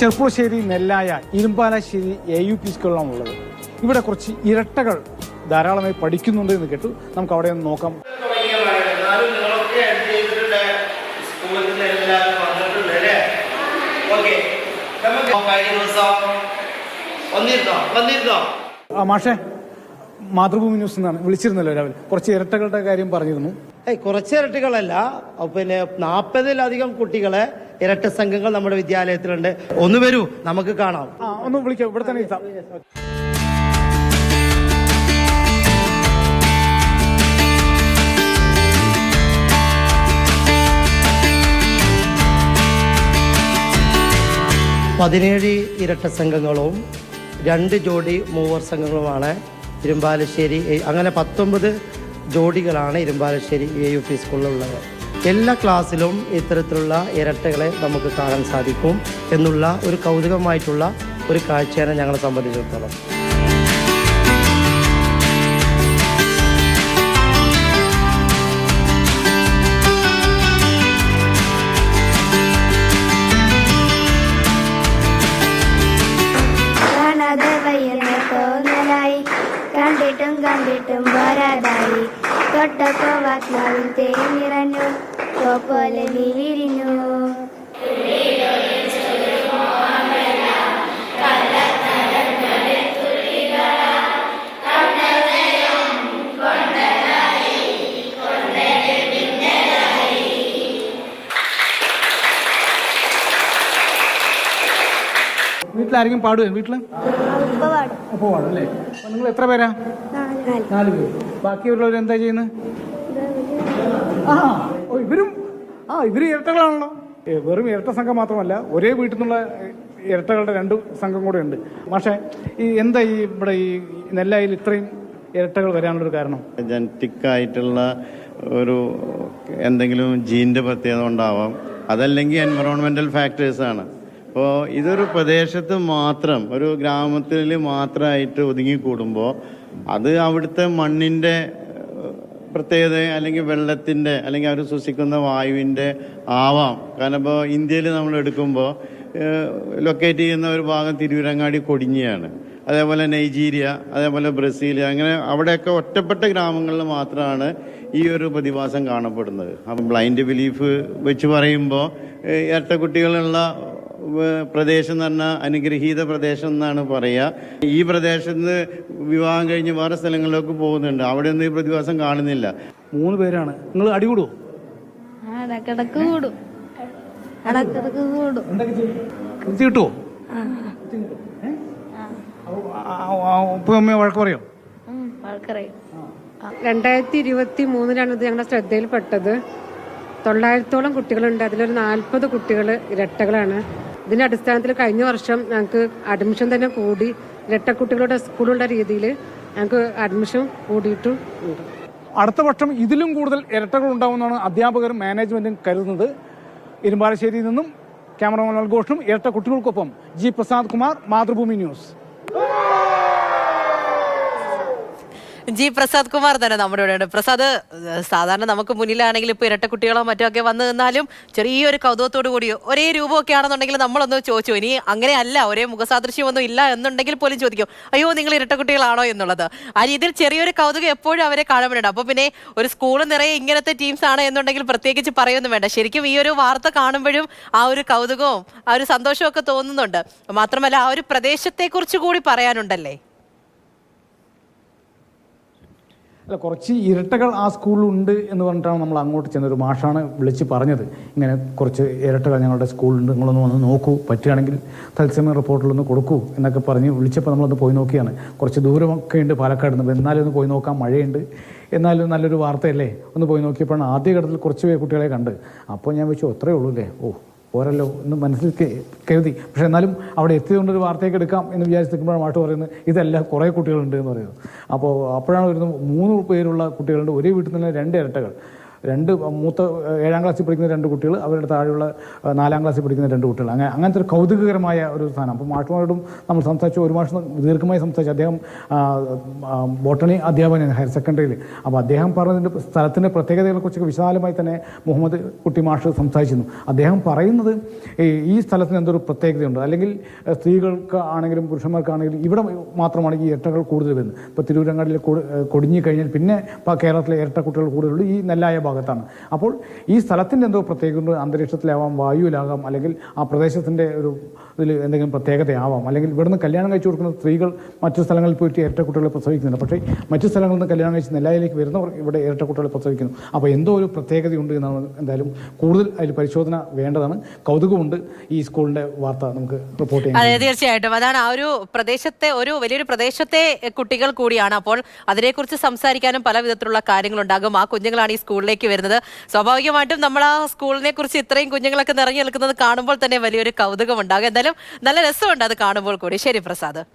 Cherpulassery Nellaya Irumbalassery A U P സ്കൂളിലാണ് ഉള്ളത് ഇവിടെ കുറച്ച് ഇരട്ടകൾ ധാരാളമായി പഠിക്കുന്നുണ്ട് എന്ന് കേട്ടു. നമുക്ക് അവിടെ ഒന്ന് നോക്കാം. മാഷേ മാതൃഭൂമി ന്യൂസ് എന്നാണ്. വിളിച്ചിരുന്നല്ലോ രാവിലെ. കുറച്ച് ഇരട്ടകളുടെ കാര്യം പറഞ്ഞിരുന്നു. കുറച്ച് ഇരട്ടകളല്ല. പിന്നെ നാൽപ്പതിലധികം കുട്ടികളെ ഇരട്ട സംഘങ്ങൾ നമ്മുടെ വിദ്യാലയത്തിലുണ്ട്. ഒന്ന് വരൂ നമുക്ക് കാണാം. ഒന്ന് വിളിക്കാം. ഇവിടെ തന്നെ പതിനേഴ് ഇരട്ട സംഘങ്ങളും രണ്ട് ജോഡി മൂവർ സംഘങ്ങളുമാണ് ഇരുമ്പാലശ്ശേരി അങ്ങനെ പത്തൊമ്പത് ജോഡികളാണ് ഇരുമ്പാലശ്ശേരി എ യു പി സ്കൂളിലുള്ളത് എല്ലാ ക്ലാസ്സിലും ഇത്തരത്തിലുള്ള ഇരട്ടകളെ നമുക്ക് കാണാൻ സാധിക്കും എന്നുള്ള ഒരു കൗതുകമായിട്ടുള്ള ഒരു കാഴ്ചയാണ് ഞങ്ങളെ സംബന്ധിച്ചിടത്തോളം. കണ്ടിട്ടും കണ്ടിട്ടും പോരാതായി. തൊട്ടപ്പോ പോ പോലെ നീ വിരിഞ്ഞു വീട്ടിലാരെങ്കിലും പാടുവോ? വീട്ടിൽ? ഉപ്പ പാടും. അല്ലേ? നിങ്ങൾ എത്ര പേരാ? നാല് പേര്. ബാക്കിയുള്ളവർ എന്താ ചെയ്യുന്നത് ആ ഓ ഇവരും ആ ഇവർ ഇരട്ടകളാണല്ലോ. വെറും ഇരട്ട സംഘം മാത്രമല്ല ഒരേ വീട്ടിൽ നിന്നുള്ള ഇരട്ടകളുടെ രണ്ട് സംഘം കൂടെ ഉണ്ട്. പക്ഷേ ഈ എന്താ ഈ ഇവിടെ ഈ നെല്ലായിൽ ഇത്രയും ഇരട്ടകൾ വരാനുള്ളൊരു കാരണം? ജനറ്റിക് ആയിട്ടുള്ള ഒരു എന്തെങ്കിലും ജീന്റെ പ്രത്യേകത ഉണ്ടാവാം അതല്ലെങ്കിൽ എൻവറോൺമെന്റൽ ഫാക്ടേഴ്സ് ആണ്. അപ്പോൾ ഇതൊരു പ്രദേശത്ത് മാത്രം ഒരു ഗ്രാമത്തിൽ മാത്രമായിട്ട് ഒതുങ്ങിക്കൂടുമ്പോൾ അത് അവിടുത്തെ മണ്ണിന്റെ പ്രത്യേകത അല്ലെങ്കിൽ വെള്ളത്തിന്റെ അല്ലെങ്കിൽ അവർ ശ്വസിക്കുന്ന വായുവിന്റെ ആവാം. കാരണം ഇപ്പോൾ ഇന്ത്യയിൽ നമ്മൾ എടുക്കുമ്പോൾ ലൊക്കേറ്റ് ചെയ്യുന്ന ഒരു ഭാഗം തിരുവിരങ്ങാടി കൊടിഞ്ഞിയാണ്. അതേപോലെ നൈജീരിയ അതേപോലെ ബ്രസീൽ അങ്ങനെ അവിടെയൊക്കെ ഒറ്റപ്പെട്ട ഗ്രാമങ്ങളിൽ മാത്രമാണ് ഈ ഒരു പ്രതിഭാസം കാണപ്പെടുന്നത്. അപ്പം ബ്ലൈൻഡ് ബിലീഫ് വെച്ച് പറയുമ്പോൾ ഇരട്ട കുട്ടികളുള്ള ഏഹ്, പ്രദേശം എന്ന് പറഞ്ഞാൽ അനുഗ്രഹീത പ്രദേശം എന്നാണ് പറയുക. ഈ പ്രദേശത്ത് നിന്ന് വിവാഹം കഴിഞ്ഞ് വേറെ സ്ഥലങ്ങളിലൊക്കെ പോകുന്നുണ്ട്. അവിടെ ഒന്നും ഈ പ്രതിഭാസം കാണുന്നില്ല. മൂന്ന് പേരാണ്. നിങ്ങൾ അടികൂടുവോ ഇടക്കിടക്ക് കൂടും. ഇടക്കിടക്ക് കൂടും. എന്തൊക്കെ ചെയ്യും? വൃത്തി കിട്ടുവോ? വഴക്ക് പറയോ? രണ്ടായിരത്തി ഇരുപത്തി മൂന്നിലാണ് ഇത് ഞങ്ങളുടെ ശ്രദ്ധയിൽപ്പെട്ടത്. തൊള്ളായിരത്തോളം കുട്ടികളുണ്ട്. അതിലൊരു നാൽപ്പത് കുട്ടികൾ ഇരട്ടകളാണ്. ഇതിന്റെ അടിസ്ഥാനത്തിൽ കഴിഞ്ഞ വർഷം ഞങ്ങൾക്ക് അഡ്മിഷൻ തന്നെ കൂടി ഇരട്ടക്കുട്ടികളുടെ സ്കൂളുള്ള രീതിയിൽ ഞങ്ങൾക്ക് അഡ്മിഷൻ കൂടിയിട്ടും ഉണ്ട്. അടുത്ത വർഷം ഇതിലും കൂടുതൽ ഇരട്ടകൾ ഉണ്ടാവുമെന്നാണ് അധ്യാപകരും മാനേജ്മെന്റും കരുതുന്നത്. ഇരുമ്പാലശ്ശേരിയിൽ നിന്നും ക്യാമറമാൻ ഘോഷും ഇരട്ട കുട്ടികൾക്കൊപ്പം G Prasad Kumar Mathrubhumi news. G Prasad Kumar തന്നെ നമ്മുടെ ഇവിടെ ഉണ്ട് പ്രസാദ് സാധാരണ നമുക്ക് മുന്നിലാണെങ്കിൽ ഇപ്പൊ ഇരട്ട കുട്ടികളോ മറ്റോ ഒക്കെ വന്നു നിന്നാലും ചെറിയൊരു കൗതുകത്തോടു കൂടി ഒരേ രൂപമൊക്കെ ആണെന്നുണ്ടെങ്കിൽ നമ്മളൊന്ന് ചോദിച്ചു. ഇനി അങ്ങനെ അല്ല ഒരേ മുഖസാദൃശ്യമൊന്നും ഇല്ല എന്നുണ്ടെങ്കിൽ പോലും ചോദിക്കും. അയ്യോ നിങ്ങൾ ഇരട്ട കുട്ടികളാണോ എന്നുള്ളത്. ആ രീതിയിൽ ചെറിയൊരു കൗതുകം എപ്പോഴും അവരെ കാണുമ്പോഴുണ്ട്. അപ്പൊ പിന്നെ ഒരു സ്കൂൾ നിറയെ ഇങ്ങനത്തെ ടീംസ് ആണ് എന്നുണ്ടെങ്കിൽ പ്രത്യേകിച്ച് പറയൊന്നും വേണ്ട. ശരിക്കും ഈ ഒരു വാർത്ത കാണുമ്പോഴും ആ ഒരു കൗതുകവും ആ ഒരു സന്തോഷവും ഒക്കെ തോന്നുന്നുണ്ട്. മാത്രമല്ല ആ ഒരു പ്രദേശത്തെക്കുറിച്ച് കൂടി പറയാനുണ്ടല്ലേ? അല്ല കുറച്ച് ഇരട്ടകൾ ആ സ്കൂളിലുണ്ട് എന്ന് പറഞ്ഞിട്ടാണ് നമ്മൾ അങ്ങോട്ട് ചെന്നത്. ഒരു മാഷാണ് വിളിച്ച് പറഞ്ഞത്. ഇങ്ങനെ കുറച്ച് ഇരട്ടകൾ ഞങ്ങളുടെ സ്കൂളിലുണ്ട്. നിങ്ങളൊന്ന് വന്ന് നോക്കൂ. പറ്റുകയാണെങ്കിൽ തത്സമയം റിപ്പോർട്ടിലൊന്ന് കൊടുക്കൂ എന്നൊക്കെ പറഞ്ഞ് വിളിച്ചപ്പോൾ നമ്മളൊന്ന് പോയി നോക്കിയാണ്. കുറച്ച് ദൂരമൊക്കെ ഉണ്ട് പാലക്കാട് നിന്ന്. എന്നാലും ഒന്ന് പോയി നോക്കാം. മഴയുണ്ട്. എന്നാലും നല്ലൊരു വാർത്തയല്ലേ? ഒന്ന് പോയി നോക്കിയപ്പോഴാണ് ആദ്യ ഘട്ടത്തിൽ കുറച്ച് കുട്ടികളെ കണ്ട്. അപ്പോൾ ഞാൻ വെച്ചു അത്രയേ ഉള്ളൂ അല്ലേ? ഓ പോരല്ലോ എന്ന് മനസ്സിൽ കരുതി. പക്ഷെ എന്നാലും അവിടെ എത്തിയതുകൊണ്ട് ഒരു വാർത്തയൊക്കെ എടുക്കാം എന്ന് വിചാരിച്ച് നിൽക്കുമ്പോഴാണ് മാട്ട് പറയുന്നത് ഇതല്ല കുറേ കുട്ടികളുണ്ട് എന്ന് പറയുന്നത്. അപ്പോൾ അപ്പോഴാണ് വരുന്നത് മൂന്ന് പേരുള്ള കുട്ടികളുണ്ട്. ഒരേ വീട്ടിൽ തന്നെ രണ്ട് ഇരട്ടകൾ. രണ്ട് മൂത്ത ഏഴാം ക്ലാസ്സിൽ പഠിക്കുന്ന രണ്ട് കുട്ടികൾ അവരുടെ താഴെയുള്ള നാലാം ക്ലാസ്സിൽ പഠിക്കുന്ന രണ്ട് കുട്ടികൾ. അങ്ങനെ അങ്ങനത്തെ ഒരു കൗതുകകരമായ ഒരു സ്ഥാനം അപ്പോൾ മാഷ്മാരോടും നമ്മൾ സംസാരിച്ചു. ഒരു മാഷം ദീർഘമായി സംസാരിച്ചു. അദ്ദേഹം ബോട്ടണി അധ്യാപകനാണ് ഹയർ സെക്കൻഡറിയിൽ. അപ്പോൾ അദ്ദേഹം പറഞ്ഞതിന്റെ സ്ഥലത്തിന്റെ പ്രത്യേകതകളെക്കുറിച്ചൊക്കെ വിശാലമായി തന്നെ മുഹമ്മദ് കുട്ടി മാഷ് സംസാരിച്ചിരുന്നു. അദ്ദേഹം പറയുന്നത് ഈ സ്ഥലത്തിന് എന്തൊരു പ്രത്യേകതയുണ്ട്? അല്ലെങ്കിൽ സ്ത്രീകൾക്ക് ആണെങ്കിലും പുരുഷന്മാർക്കാണെങ്കിലും ഇവിടെ മാത്രമാണ് ഈ ഇരട്ടകൾ കൂടുതൽ വരുന്നത്. ഇപ്പോൾ തിരൂരങ്ങാടിയിൽ കൊടിഞ്ഞു കഴിഞ്ഞാൽ പിന്നെ കേരളത്തിലെ ഇരട്ട കുട്ടികൾ കൂടുതലുള്ളൂ. ഈ നെല്ലായ ഭാഗത്താണ്. അപ്പോൾ ഈ സ്ഥലത്തിന്റെ എന്തോ പ്രത്യേകത അന്തരീക്ഷത്തിലാവാം വായുവിലാകാം അല്ലെങ്കിൽ ആ പ്രദേശത്തിന്റെ ഒരു ഇതിൽ എന്തെങ്കിലും പ്രത്യേകതയാവാം. അല്ലെങ്കിൽ ഇവിടുന്ന് കല്യാണം കഴിച്ചു കൊടുക്കുന്ന സ്ത്രീകൾ മറ്റു സ്ഥലങ്ങളിൽ പോയിട്ട് ഇരട്ട കുട്ടികളെ പ്രസവിക്കുന്നുണ്ട്. പക്ഷേ മറ്റു സ്ഥലങ്ങളിൽ നിന്ന് കല്യാണം കഴിച്ച് നെല്ലായിലേക്ക് വരുന്നവർ ഇവിടെ ഇരട്ട കുട്ടികളെ പ്രസവിക്കുന്നു. അപ്പോൾ എന്തോ ഒരു പ്രത്യേകതയുണ്ട് എന്നാണ് എന്തായാലും കൂടുതൽ അതിൽ പരിശോധന വേണ്ടതാണ്. കൗതുകമുണ്ട് ഈ സ്കൂളിന്റെ വാർത്ത നമുക്ക് റിപ്പോർട്ട് ചെയ്യാം അതെ തീർച്ചയായിട്ടും. അതാണ് ആ ഒരു പ്രദേശത്തെ ഒരു വലിയൊരു പ്രദേശത്തെ കുട്ടികൾ കൂടിയാണ്. അപ്പോൾ അതിനെക്കുറിച്ച് സംസാരിക്കാനും പല വിധത്തിലുള്ള കാര്യങ്ങളുണ്ടാകും. ആ കുഞ്ഞുങ്ങളാണ് ഈ സ്കൂളിലേക്ക് വരുന്നത്. സ്വാഭാവികമായിട്ടും നമ്മൾ ആ സ്കൂളിനെ കുറിച്ച് ഇത്രയും കുഞ്ഞുങ്ങളൊക്കെ നിറഞ്ഞു നിൽക്കുന്നത് കാണുമ്പോൾ തന്നെ വലിയൊരു കൗതുകം ഉണ്ടാകും എന്തായാലും നല്ല രസമുണ്ട് അത് കാണുമ്പോൾ കൂടി. ശരി പ്രസാദ്.